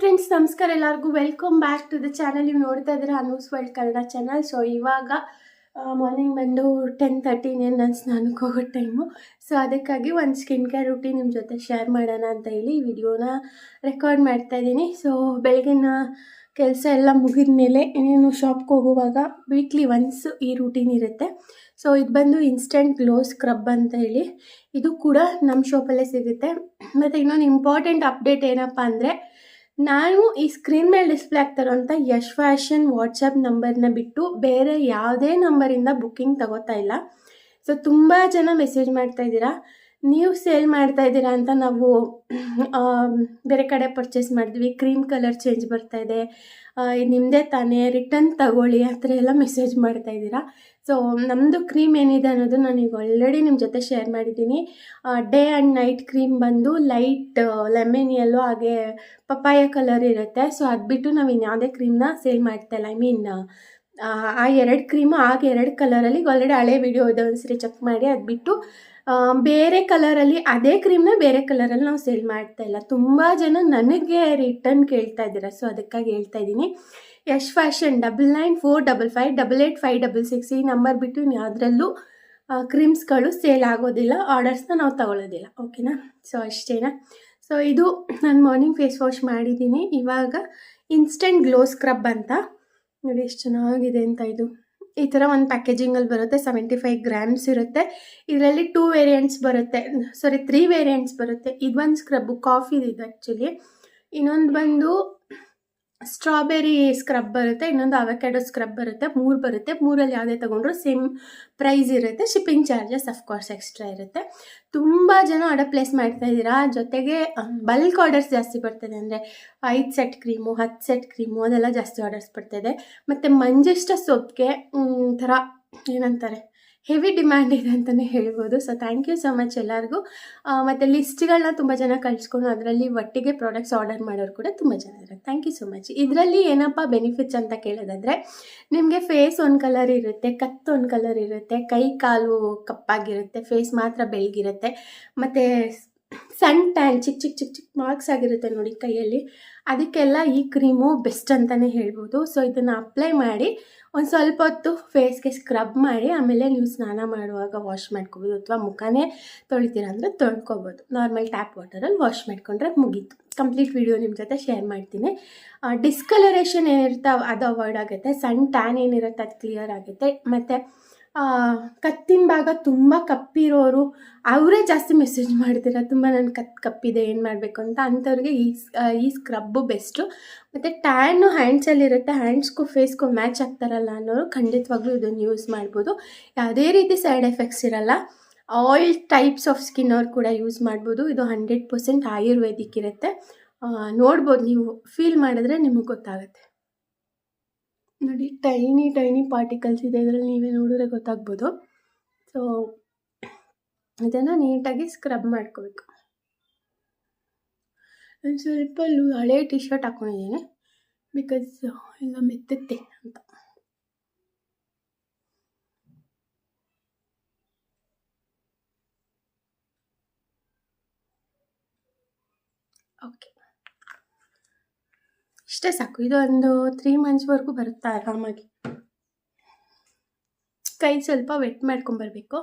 Friends ನಮಸ್ಕಾರ ಎಲ್ಲರಿಗೂ. Welcome back to the channel ನೀವು ನೋಡ್ತಾ ಇದ್ದೀರಾ Anu's world Kannada channel so ಇವಾಗ ಮಾರ್ನಿಂಗ್ ಬಂದು ಟೆನ್ ತರ್ಟಿನೇ ನಾನು ಸ್ನಾನಕ್ಕೆ ಹೋಗೋ ಟೈಮು ಸೊ ಅದಕ್ಕಾಗಿ ಒಂದು ಸ್ಕಿನ್ ಕೇರ್ ರೂಟೀನ್ ನಿಮ್ಮ ಜೊತೆ ಶೇರ್ ಮಾಡೋಣ ಅಂತ ಹೇಳಿ ಈ ವಿಡಿಯೋನ ರೆಕಾರ್ಡ್ ಮಾಡ್ತಾ ಇದ್ದೀನಿ. ಸೊ ಬೆಳಗಿನ ಕೆಲಸ ಎಲ್ಲ ಮುಗಿದ ಮೇಲೆ ಇನ್ನೇನು ಶಾಪ್ಗೆ ಹೋಗುವಾಗ ವೀಕ್ಲಿ ಒನ್ಸ್ ಈ ರೂಟೀನ್ ಇರುತ್ತೆ. ಸೊ ಇದು ಬಂದು ಇನ್ಸ್ಟೆಂಟ್ ಗ್ಲೋ ಸ್ಕ್ರಬ್ ಅಂತ ಹೇಳಿ. ಇದು ಕೂಡ ನಮ್ಮ ಶಾಪಲ್ಲೇ ಸಿಗುತ್ತೆ. ಮತ್ತು ಇನ್ನೊಂದು ಇಂಪಾರ್ಟೆಂಟ್ ಅಪ್ಡೇಟ್ ಏನಪ್ಪ ಅಂದರೆ ನಾನು ಈ ಸ್ಕ್ರೀನ್ ಮೇಲೆ ಡಿಸ್ಪ್ಲೇ ಆಗ್ತಾರಂಥ ಯಶ್ ಫ್ಯಾಷನ್ ವಾಟ್ಸಪ್ ನಂಬರ್ನ ಬಿಟ್ಟು ಬೇರೆ ಯಾವುದೇ ನಂಬರಿಂದ ಬುಕ್ಕಿಂಗ್ ತಗೋತಾ ಇಲ್ಲ. ಸೊ ತುಂಬ ಜನ ಮೆಸೇಜ್ ಮಾಡ್ತಾ ಇದ್ದೀರಾ. ನೀವು ಸೇಲ್ ಮಾಡ್ತಾ ಇದ್ದೀರಾ ಅಂತ ನಾವು ಬೇರೆ ಕಡೆ ಪರ್ಚೇಸ್ ಮಾಡಿದ್ವಿ. ಕ್ರೀಮ್ ಕಲರ್ ಚೇಂಜ್ ಬರ್ತಾ ಇದೆ. ನಿಮ್ಮದೇ ತಾನೇ ರಿಟರ್ನ್ ತಗೊಳ್ಳಿ, ಆ ಥರ ಎಲ್ಲ ಮೆಸೇಜ್ ಮಾಡ್ತಾ ಇದ್ದೀರಾ. ಸೊ ನಮ್ಮದು ಕ್ರೀಮ್ ಏನಿದೆ ಅನ್ನೋದು ನಾನು ಈಗ ಆಲ್ರೆಡಿ ನಿಮ್ಮ ಜೊತೆ ಶೇರ್ ಮಾಡಿದ್ದೀನಿ. ಡೇ ಆ್ಯಂಡ್ ನೈಟ್ ಕ್ರೀಮ್ ಬಂದು ಲೈಟ್ ಲೆಮನ್ ಎಲ್ಲೋ ಹಾಗೆ ಪಪ್ಪಾಯ ಕಲರ್ ಇರುತ್ತೆ. ಸೊ ಅದು ಬಿಟ್ಟು ನಾವು ಇನ್ಯಾವುದೇ ಕ್ರೀಮ್ನ ಸೇಲ್ ಮಾಡ್ತಾಯಿಲ್ಲ ಐ ಮೀನ್ ಆ ಎರಡು ಕ್ರೀಮು ಆಗ ಎರಡು ಕಲರಲ್ಲಿ ಆಲ್ರೆಡಿ ಹಳೆ ವಿಡಿಯೋ ಇದೆ. ಒಂದ್ಸರಿ ಚೆಕ್ ಮಾಡಿ. ಅದು ಬಿಟ್ಟು ಬೇರೆ ಕಲರಲ್ಲಿ ಅದೇ ಕ್ರೀಮ್ನ ಬೇರೆ ಕಲರಲ್ಲಿ ನಾವು ಸೇಲ್ ಮಾಡ್ತಾ ಇಲ್ಲ. ತುಂಬ ಜನ ನನಗೆ ರಿಟರ್ನ್ ಕೇಳ್ತಾ ಇದ್ದೀರಾ. ಸೊ ಅದಕ್ಕಾಗಿ ಹೇಳ್ತಾ ಇದ್ದೀನಿ. Yash fashion double nine four double five double eight five double six ಈ ನಂಬರ್ ಬಿಟ್ಟು ಇನ್ನು ಯಾವುದ್ರಲ್ಲೂ ಕ್ರೀಮ್ಸ್ಗಳು ಸೇಲ್ ಆಗೋದಿಲ್ಲ, ಆರ್ಡರ್ಸ್ನ ನಾವು ತಗೊಳ್ಳೋದಿಲ್ಲ ಓಕೆನಾ? ಸೊ ಅಷ್ಟೇನಾ ಸೊ, ಇದು ನಾನು ಮಾರ್ನಿಂಗ್ ಫೇಸ್ ವಾಶ್ ಮಾಡಿದ್ದೀನಿ. ಇವಾಗ ಇನ್ಸ್ಟೆಂಟ್ ಗ್ಲೋ ಸ್ಕ್ರಬ್ ಅಂತ. ನೋಡಿ, ಎಷ್ಟು ಚೆನ್ನಾಗಿದೆ ಅಂತ ಇದು. ಈ ಥರ ಒಂದು ಪ್ಯಾಕೇಜಿಂಗಲ್ಲಿ ಬರುತ್ತೆ ಸೆವೆಂಟಿ ಫೈವ್ ಗ್ರಾಮ್ಸ್ ಇರುತ್ತೆ. ಇದರಲ್ಲಿ ಟೂ ವೇರಿಯಂಟ್ಸ್ ಬರುತ್ತೆ. ಸಾರಿ ತ್ರೀ ವೇರಿಯಂಟ್ಸ್ ಬರುತ್ತೆ. ಇದು ಒಂದು ಸ್ಕ್ರಬ್ಬು ಕಾಫಿದು ಇದು ಆ್ಯಕ್ಚುಲಿ ಇನ್ನೊಂದು ಬಂದು ಸ್ಟ್ರಾಬೆರಿ ಸ್ಕ್ರಬ್ ಬರುತ್ತೆ, ಇನ್ನೊಂದು ಅವಕ್ಯಾಡೋ ಸ್ಕ್ರಬ್ ಬರುತ್ತೆ, ಮೂರು ಬರುತ್ತೆ. ಮೂರಲ್ಲಿ ಯಾವುದೇ ತೊಗೊಂಡ್ರು ಸೇಮ್ ಪ್ರೈಸ್ ಇರುತ್ತೆ. Shipping charges of course extra ಇರುತ್ತೆ. ತುಂಬ ಜನ ಆರ್ಡರ್ ಪ್ಲೇಸ್ ಮಾಡ್ತಾ ಇದ್ದೀರಾ? ಜೊತೆಗೆ ಬಲ್ಕ್ ಆರ್ಡರ್ಸ್ ಜಾಸ್ತಿ ಬರ್ತದೆ ಅಂದರೆ ಐದು ಸೆಟ್ ಕ್ರೀಮು ಹತ್ತು ಸೆಟ್ ಕ್ರೀಮು ಅದೆಲ್ಲ ಜಾಸ್ತಿ ಆರ್ಡರ್ಸ್ ಬರ್ತದೆ. ಮತ್ತು ಮಂಜಿಷ್ಟ ಸೊಪ್ಪಿಗೆ ಒಂಥರ ಏನಂತಾರೆ? ಹೆವಿ ಡಿಮ್ಯಾಂಡ್ ಇದೆ ಅಂತಲೇ ಹೇಳ್ಬೋದು. So thank you so much ಎಲ್ಲರಿಗೂ. ಮತ್ತು ಲಿಸ್ಟ್ಗಳನ್ನ ತುಂಬ ಜನ ಕಳಿಸ್ಕೊಂಡು ಅದರಲ್ಲಿ ಒಟ್ಟಿಗೆ ಪ್ರಾಡಕ್ಟ್ಸ್ ಆರ್ಡರ್ ಮಾಡೋರು ಕೂಡ ತುಂಬ ಜನ ಇದ್ದಾರೆ ಥ್ಯಾಂಕ್ ಯು ಸೊ ಮಚ್ ಇದರಲ್ಲಿ ಏನಪ್ಪ ಬೆನಿಫಿಟ್ಸ್ ಅಂತ ಕೇಳೋದಾದರೆ, ನಿಮಗೆ ಫೇಸ್ ಒಂದು ಕಲರ್ ಇರುತ್ತೆ, ಕತ್ತು ಒಂದು ಕಲರ್ ಇರುತ್ತೆ, ಕೈ ಕಾಲು ಕಪ್ಪಾಗಿರುತ್ತೆ ಫೇಸ್ ಮಾತ್ರ ಬೆಳಗಿರುತ್ತೆ, ಮತ್ತು ಸನ್ ಟ್ಯಾನ್ ಚಿಕ್ಕ ಚಿಕ್ಕ ಚಿಕ್ಕ ಚಿಕ್ಕ ಮಾರ್ಕ್ಸ್ ಆಗಿರುತ್ತೆ ನೋಡಿ ಕೈಯಲ್ಲಿ. ಅದಕ್ಕೆಲ್ಲ ಈ ಕ್ರೀಮು ಬೆಸ್ಟ್ ಅಂತಲೇ ಹೇಳ್ಬೋದು. ಸೊ ಇದನ್ನು ಅಪ್ಲೈ ಮಾಡಿ ಒಂದು ಸ್ವಲ್ಪ ಹೊತ್ತು ಫೇಸ್ಗೆ ಸ್ಕ್ರಬ್ ಮಾಡಿ, ಆಮೇಲೆ ನೀವು ಸ್ನಾನ ಮಾಡುವಾಗ ವಾಶ್ ಮಾಡ್ಕೋಬೋದು ಅಥವಾ ಮುಖನೇ ತೊಳಿತೀರ ಅಂದರೆ ತೊಳ್ಕೊಬೋದು. ನಾರ್ಮಲ್ ಟ್ಯಾಪ್ ವಾಟರಲ್ಲಿ ವಾಶ್ ಮಾಡ್ಕೊಂಡ್ರೆ ಮುಗೀತು. ಕಂಪ್ಲೀಟ್ ವಿಡಿಯೋ ನಿಮ್ಮ ಜೊತೆ ಶೇರ್ ಮಾಡ್ತೀನಿ. ಡಿಸ್ಕಲರೇಷನ್ ಏನಿರುತ್ತೆ ಅದು ಅವಾಯ್ಡ್ ಆಗುತ್ತೆ. ಸಣ್ಣ ಟ್ಯಾನ್ ಏನಿರುತ್ತೆ ಅದು ಕ್ಲಿಯರ್ ಆಗುತ್ತೆ. ಮತ್ತು ಕತ್ತಿನ ಭಾಗ ತುಂಬ ಕಪ್ಪಿರೋರು, ಅವರೇ ಜಾಸ್ತಿ ಮೆಸೇಜ್ ಮಾಡ್ತೀರ. ತುಂಬ ನನ್ನ ಕತ್ ಕಪ್ಪಿದೆ, ಏನು ಮಾಡಬೇಕು ಅಂತ ಅಂಥವ್ರಿಗೆ ಈ ಈ ಸ್ಕ್ರಬ್ಬು ಬೆಸ್ಟು ಮತ್ತು ಟ್ಯಾನು ಹ್ಯಾಂಡ್ಸಲ್ಲಿರುತ್ತೆ ಹ್ಯಾಂಡ್ಸ್ಗೂ ಫೇಸ್ಗೂ ಮ್ಯಾಚ್ ಆಗ್ತಾರಲ್ಲ ಅನ್ನೋರು ಖಂಡಿತವಾಗ್ಲೂ ಇದನ್ನು ಯೂಸ್ ಮಾಡ್ಬೋದು. ಯಾವುದೇ ರೀತಿ ಸೈಡ್ ಎಫೆಕ್ಟ್ಸ್ ಇರಲ್ಲ. ಆಯಿಲ್ ಟೈಪ್ಸ್ ಆಫ್ ಸ್ಕಿನ್ ಅವ್ರು ಕೂಡ ಯೂಸ್ ಮಾಡ್ಬೋದು. ಇದು ಹಂಡ್ರೆಡ್ ಪರ್ಸೆಂಟ್ ಆಯುರ್ವೇದಿಕ್ ಇರುತ್ತೆ. ನೋಡ್ಬೋದು ನೀವು. ಫೀಲ್ ಮಾಡಿದ್ರೆ ನಿಮಗೆ ಗೊತ್ತಾಗುತ್ತೆ. ನೋಡಿ ಟೈನಿ ಟೈನಿ ಪಾರ್ಟಿಕಲ್ಸ್ ಇದೆ. ಇದರಲ್ಲಿ ನೀವೇ ನೋಡಿದ್ರೆ ಗೊತ್ತಾಗ್ಬೋದು. ಸೊ ಇದನ್ನು ನೀಟಾಗಿ ಸ್ಕ್ರಬ್ ಮಾಡ್ಕೋಬೇಕು. ನಾನು ಸ್ವಲ್ಪ ಲೂ, ಹಳೆ ಟಿ ಶರ್ಟ್ ಹಾಕ್ಕೊಂಡಿದ್ದೀನಿ ಬಿಕಾಸ್ ಎಲ್ಲ ಮೆತ್ತತ್ತೆ ಅಂತ. ಓಕೆ ಇಷ್ಟೇ ಸಾಕು. ಇದು ಒಂದು ತ್ರೀ ಮಂತ್ಸ್ವರೆಗೂ ಬರುತ್ತೆ ಆರಾಮಾಗಿ? ಕೈ ಸ್ವಲ್ಪ ವೆಟ್ ಮಾಡ್ಕೊಂಬರ್ಬೇಕು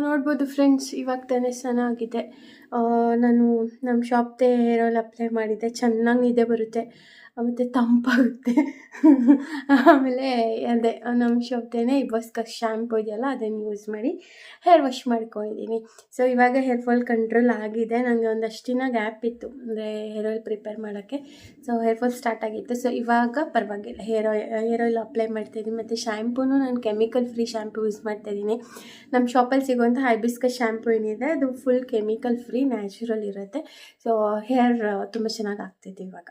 ನೋಡ್ಬೋದು ಫ್ರೆಂಡ್ಸ್ ಇವಾಗ ತಾನೇ ಸ್ನಾನ ಆಗಿದೆ ನಾನು ನಮ್ಮ ಶಾಪ್ದೇ ಹೇರ್ ಆಯಿಲ್ ಅಪ್ಲೈ ಮಾಡಿದ್ದೆ. ಚೆನ್ನಾಗಿ ನಿದ್ದೆ ಬರುತ್ತೆ. ಮತ್ತು ತಂಪಾಗುತ್ತೆ. ಆಮೇಲೆ ಅದೇ ನಮ್ಮ ಶಾಪ್ದೇ ಇಬಸ್ಕಸ್ ಶ್ಯಾಂಪು ಇದೆಯಲ್ಲ, ಅದನ್ನು ಯೂಸ್ ಮಾಡಿ ಹೇರ್ ವಾಶ್ ಮಾಡ್ಕೊಂಡಿದ್ದೀನಿ ಸೊ ಇವಾಗ ಹೇರ್ ಫಾಲ್ ಕಂಟ್ರೋಲ್ ಆಗಿದೆ. ನನಗೆ ಒಂದಷ್ಟು ದಿನ ಗ್ಯಾಪ್ ಇತ್ತು. ಅಂದರೆ ಹೇರ್ ಆಯಿಲ್ ಪ್ರಿಪೇರ್ ಮಾಡೋಕ್ಕೆ. ಸೊ ಹೇರ್ ಫಾಲ್ ಸ್ಟಾರ್ಟ್ ಆಗಿತ್ತು. ಸೊ ಇವಾಗ ಪರವಾಗಿಲ್ಲ. Hair oil hair oil apply ಮಾಡ್ತಾಯಿದ್ದೀನಿ ಮತ್ತು ಶ್ಯಾಂಪೂನು ನಾನು ಕೆಮಿಕಲ್ ಫ್ರೀ ಶ್ಯಾಂಪು ಯೂಸ್ ಮಾಡ್ತಾಯಿದ್ದೀನಿ ನಮ್ಮ ಶಾಪಲ್ಲಿ ಸಿಗುವಂಥ ಹೈಬಿಸ್ಕಸ್ ಶ್ಯಾಂಪು ಏನಿದೆ, ಅದು ಫುಲ್ ಕೆಮಿಕಲ್ ಫ್ರೀ ನ್ಯಾಚುರಲ್ ಇರುತ್ತೆ. ಸೊ ಹೇರ್ ತುಂಬ ಚೆನ್ನಾಗಿ ಆಗ್ತಿದೆ ಇವಾಗ.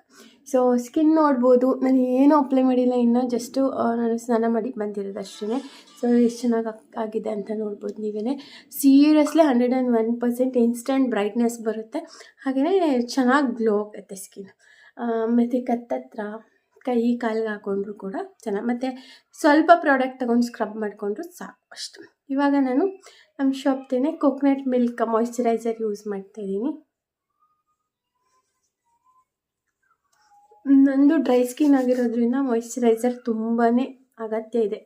ಸೊ ಸ್ಕಿನ್ ನೋಡ್ಬೋದು. ನಾನು ಏನೂ ಅಪ್ಲೈ ಮಾಡಿಲ್ಲ. ಇನ್ನೂ ಜಸ್ಟು ನಾನು ಸ್ನಾನ ಮಾಡಿ ಬಂದಿರೋದು ಅಷ್ಟೇ ಸೊ ಎಷ್ಟು ಚೆನ್ನಾಗಿ ಆಗಿದೆ ಅಂತ ನೋಡ್ಬೋದು ನೀವೇ seriously hundred and one percent instant brightness ಬರುತ್ತೆ. ಹಾಗೆಯೇ ಚೆನ್ನಾಗಿ ಗ್ಲೋ ಆಗುತ್ತೆ ಸ್ಕಿನ್ ಮತ್ತು ಕತ್ತತ್ರ ಕೈ, ಕಾಲಿಗೆ ಹಾಕೊಂಡ್ರು ಕೂಡ ಚೆನ್ನಾಗಿ. ಮತ್ತು ಸ್ವಲ್ಪ ಪ್ರಾಡಕ್ಟ್ ತೊಗೊಂಡು ಸ್ಕ್ರಬ್ ಮಾಡಿಕೊಂಡ್ರು ಸಾಕು ಅಷ್ಟು. ಇವಾಗ ನಾನು ನಮ್ಮ ಶಾಪ್ದೇನೆ ಕೊಕೊನಟ್ ಮಿಲ್ಕ್ ಮಾಯಿಶ್ಚರೈಸರ್ ಯೂಸ್ ಮಾಡ್ತಾಯಿದ್ದೀನಿ. ನಂದು ಡ್ರೈ ಸ್ಕಿನ್ ಆಗಿರೋದ್ರಿಂದ ಮಾಯಿಶ್ಚರೈಸರ್ ತುಂಬಾ ಅಗತ್ಯ ಇದೆ.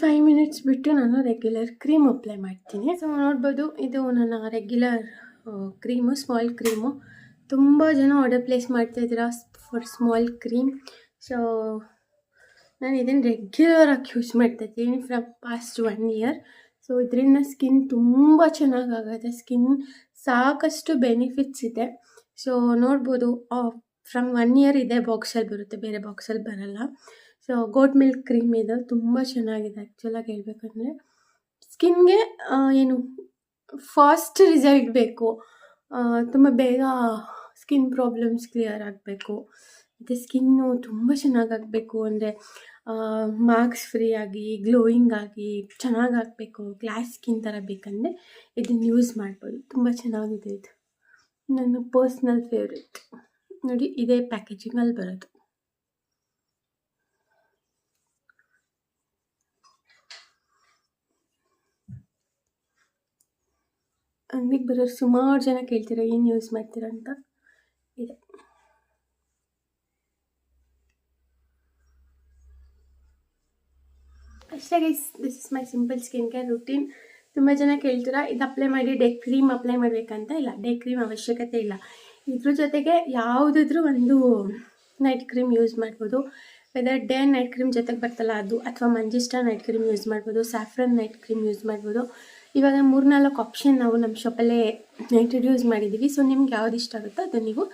ಫೈವ್ ಮಿನಿಟ್ಸ್ ಬಿಟ್ಟು ನಾನು ರೆಗ್ಯುಲರ್ ಕ್ರೀಮ್ ಅಪ್ಲೈ ಮಾಡ್ತೀನಿ. ಸೊ ನೋಡ್ಬೋದು ಇದು ನನ್ನ ರೆಗ್ಯುಲರ್ ಕ್ರೀಮು ಸ್ಮಾಲ್ ಕ್ರೀಮು ತುಂಬ ಜನ ಆರ್ಡರ್ ಪ್ಲೇಸ್ ಮಾಡ್ತಾಯಿದ್ದೀರಾ ಫಾರ್ ಸ್ಮಾಲ್ ಕ್ರೀಮ್ ಸೊ ನಾನು ಇದನ್ನು ರೆಗ್ಯುಲರ್ ಆಗಿ ಯೂಸ್ ಮಾಡ್ತಾಯಿದ್ದೀನಿ from past one year so ಇದರಿಂದ ಸ್ಕಿನ್ ತುಂಬ ಚೆನ್ನಾಗಾಗುತ್ತೆ ಸ್ಕಿನ್ ಸಾಕಷ್ಟು ಬೆನಿಫಿಟ್ಸ್ ಇದೆ. ಸೊ ನೋಡ್ಬೋದು ಫ್ರಮ್ ಒನ್ ಇಯರ್ ಇದೆ ಬಾಕ್ಸಲ್ಲಿ ಬರುತ್ತೆ. ಬೇರೆ ಬಾಕ್ಸಲ್ಲಿ ಬರಲ್ಲ. ಸೊ ಗೋಟ್ ಮಿಲ್ಕ್ ಕ್ರೀಮ್ ಇದು ತುಂಬ ಚೆನ್ನಾಗಿದೆ ಆ್ಯಕ್ಚುಲಾಗಿ ಹೇಳಬೇಕಂದ್ರೆ. ಸ್ಕಿನ್ಗೆ ಏನು ಫಾಸ್ಟ್ ರಿಸಲ್ಟ್ ಬೇಕು. ತುಂಬ ಬೇಗ ಸ್ಕಿನ್ ಪ್ರಾಬ್ಲಮ್ಸ್ ಕ್ಲಿಯರ್ ಆಗಬೇಕು. ಮತ್ತು ಸ್ಕಿನ್ನು ತುಂಬ ಚೆನ್ನಾಗಾಗಬೇಕು ಅಂದರೆ ಮಾರ್ಕ್ಸ್ ಫ್ರೀ ಆಗಿ ಗ್ಲೋಯಿಂಗ್ ಆಗಿ, ಚೆನ್ನಾಗಿ ಆಗಬೇಕು. ಗ್ಲಾಸ್ ಸ್ಕಿನ್ ಥರ ಬೇಕಂದರೆ ಇದನ್ನು ಯೂಸ್ ಮಾಡ್ಬೋದು. ತುಂಬ ಚೆನ್ನಾಗಿದೆ ಇದು. ನನ್ನ ಪರ್ಸ್ನಲ್ ಫೇವ್ರೆಟ್ ನೋಡಿ, ಇದೇ ಪ್ಯಾಕೇಜಿಂಗಲ್ಲಿ ಬರೋದು. ಅಂಗಡಿಗೆ ಬರೋರು ಸುಮಾರು ಜನ ಕೇಳ್ತೀರ, ಏನು ಯೂಸ್ ಮಾಡ್ತೀರ ಅಂತ? ಇದೆ. ಅಷ್ಟೇ guys this is my simple skin care routine ತುಂಬ ಜನ ಕೇಳ್ತೀರಾ, ಇದು ಅಪ್ಲೈ ಮಾಡಿ ಡೇ ಕ್ರೀಮ್ ಅಪ್ಲೈ ಮಾಡಬೇಕಂತ? ಇಲ್ಲ ಡೇ ಕ್ರೀಮ್ ಅವಶ್ಯಕತೆ ಇಲ್ಲ. ಇದ್ರ ಜೊತೆಗೆ ಯಾವುದಾದ್ರೂ ಒಂದು ನೈಟ್ ಕ್ರೀಮ್ ಯೂಸ್ ಮಾಡ್ಬೋದು. ವೆದರ್ ಡೇ ನೈಟ್ ಕ್ರೀಮ್ ಜೊತೆಗೆ ಬರ್ತಲ್ಲ ಅದು, ಅಥವಾ ಮಂಜಿಸ್ಟಾ ನೈಟ್ ಕ್ರೀಮ್ ಯೂಸ್ ಮಾಡ್ಬೋದು ಸ್ಯಾಫ್ರನ್ ನೈಟ್ ಕ್ರೀಮ್ ಯೂಸ್ ಮಾಡ್ಬೋದು. ಇವಾಗ ಮೂರ್ನಾಲ್ಕು ಆಪ್ಷನ್ ನಾವು ನಮ್ಮ ಶಾಪಲ್ಲೇ ಇಂಟ್ರೊಡ್ಯೂಸ್ ಮಾಡಿದ್ದೀವಿ ಸೊ ನಿಮ್ಗೆ ಯಾವ್ದು ಇಷ್ಟ ಆಗುತ್ತೋ ಅದು ನೀವು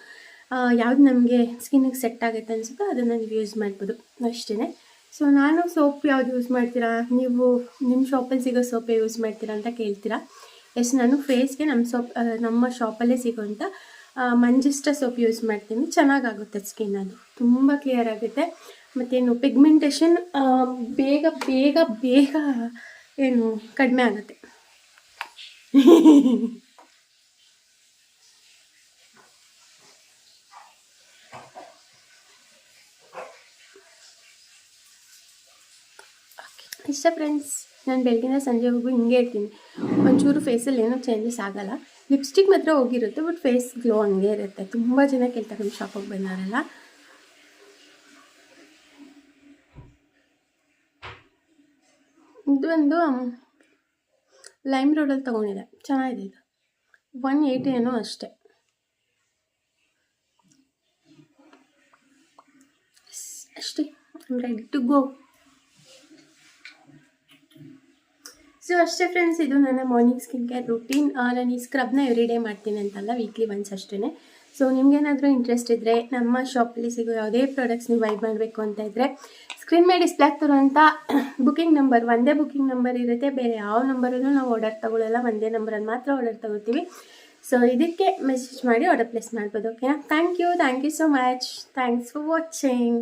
ಯಾವ್ದು ನಮಗೆ ಸ್ಕಿನ್ನಿಗೆ ಸೆಟ್ ಆಗುತ್ತೆ ಅನಿಸುತ್ತೋ ಅದನ್ನು ನೀವು ಯೂಸ್ ಮಾಡ್ಬೋದು ಅಷ್ಟೇ ಸೊ ನಾನು ಸೋಪ್ ಯಾವ್ದು ಯೂಸ್ ಮಾಡ್ತೀರಾ? ನೀವು ನಿಮ್ಮ ಶಾಪಲ್ಲಿ ಸಿಗೋ ಸೋಪೇ ಯೂಸ್ ಮಾಡ್ತೀರಾ ಅಂತ ಕೇಳ್ತೀರಾ? ಎಸ್ ನಾನು ಫೇಸ್ಗೆ ನಮ್ಮ ಸೋಪ್ ನಮ್ಮ ಶಾಪಲ್ಲೇ ಸಿಗೋಂಥ ಮಂಜಿಷ್ಟ ಸೋಪ್ ಯೂಸ್ ಮಾಡ್ತೀನಿ. ಚೆನ್ನಾಗಾಗುತ್ತೆ ಸ್ಕಿನ್ ಅದು. ತುಂಬ ಕ್ಲಿಯರ್ ಆಗುತ್ತೆ. ಮತ್ತೇನು ಪಿಗ್ಮೆಂಟೇಷನ್ ಬೇಗ ಬೇಗ ಬೇಗ ಏನು ಕಡಿಮೆ ಆಗುತ್ತೆ. ಇಷ್ಟ ಫ್ರೆಂಡ್ಸ್ ನಾನು ಬೆಳಗಿನ ಸಂಜೆವರೆಗೂ ಹಿಂಗೆ ಇರ್ತೀನಿ. ಒಂಚೂರು ಫೇಸಲ್ಲಿ ಏನೂ ಚೇಂಜಸ್ ಆಗಲ್ಲ. ಲಿಪ್ಸ್ಟಿಕ್ ಮಾತ್ರ ಹೋಗಿರುತ್ತೆ ಬಟ್ ಫೇಸ್ ಗ್ಲೋ ಹಂಗೆ ಇರುತ್ತೆ. ತುಂಬ ಜನ ಕೇಳ್ತಾರೆ ನಮ್ಮ ಶಾಪಿಗೆ ಬಂದವರೆಲ್ಲ. ಇದು ಒಂದು ಲೈಮ್ ರೋಡಲ್ಲಿ ತೊಗೊಂಡಿದೆ. ಚೆನ್ನಾಗಿದೆ ಇದು. ಒನ್ ಏಯ್ಟಿ ಏನೋ ಅಷ್ಟೇ. ಅಷ್ಟೇ. ರೆಡಿ ಟು ಗೋ ಸೊ ಅಷ್ಟೇ ಫ್ರೆಂಡ್ಸ್ ಇದು ನನ್ನ ಮಾರ್ನಿಂಗ್ ಸ್ಕಿನ್ ಕೇರ್ ರುಟೀನ್ ನಾನು ಈ ಸ್ಕ್ರಬ್ನ ಎವ್ರಿ ಡೇ ಮಾಡ್ತೀನಿ ಅಂತಲ್ಲ ವೀಕ್ಲಿ ಒನ್ಸ್ ಅಷ್ಟೇ ಸೊ ನಿಮಗೇನಾದರೂ ಇಂಟ್ರೆಸ್ಟ್ ಇದ್ದರೆ ನಮ್ಮ ಶಾಪಲ್ಲಿ ಸಿಗೋ ಯಾವುದೇ ಪ್ರಾಡಕ್ಟ್ಸ್ ನೀವು ಬೈ ಮಾಡಬೇಕು ಅಂತ ಇದ್ದರೆ ಸ್ಕ್ರೀನ್ ಮೇಲೆ ಡಿಸ್ಪ್ಲೇ ಆಗ್ತಿರುವಂಥ ಬುಕಿಂಗ್ ನಂಬರ್ ಒಂದೇ ಬುಕಿಂಗ್ ನಂಬರ್ ಇರುತ್ತೆ. ಬೇರೆ ಯಾವ ನಂಬರಲ್ಲೂ ನಾವು ಆರ್ಡರ್ ತಗೊಳ್ಳಲ್ಲ ಒಂದೇ ನಂಬರಲ್ಲಿ ಮಾತ್ರ ಆರ್ಡರ್ ತಗೋತೀವಿ. ಸೊ ಇದಕ್ಕೆ ಮೆಸೇಜ್ ಮಾಡಿ ಆರ್ಡರ್ ಪ್ಲೇಸ್ ಮಾಡ್ಬೋದು ಓಕೆನಾ thank you thank you so much thanks for watching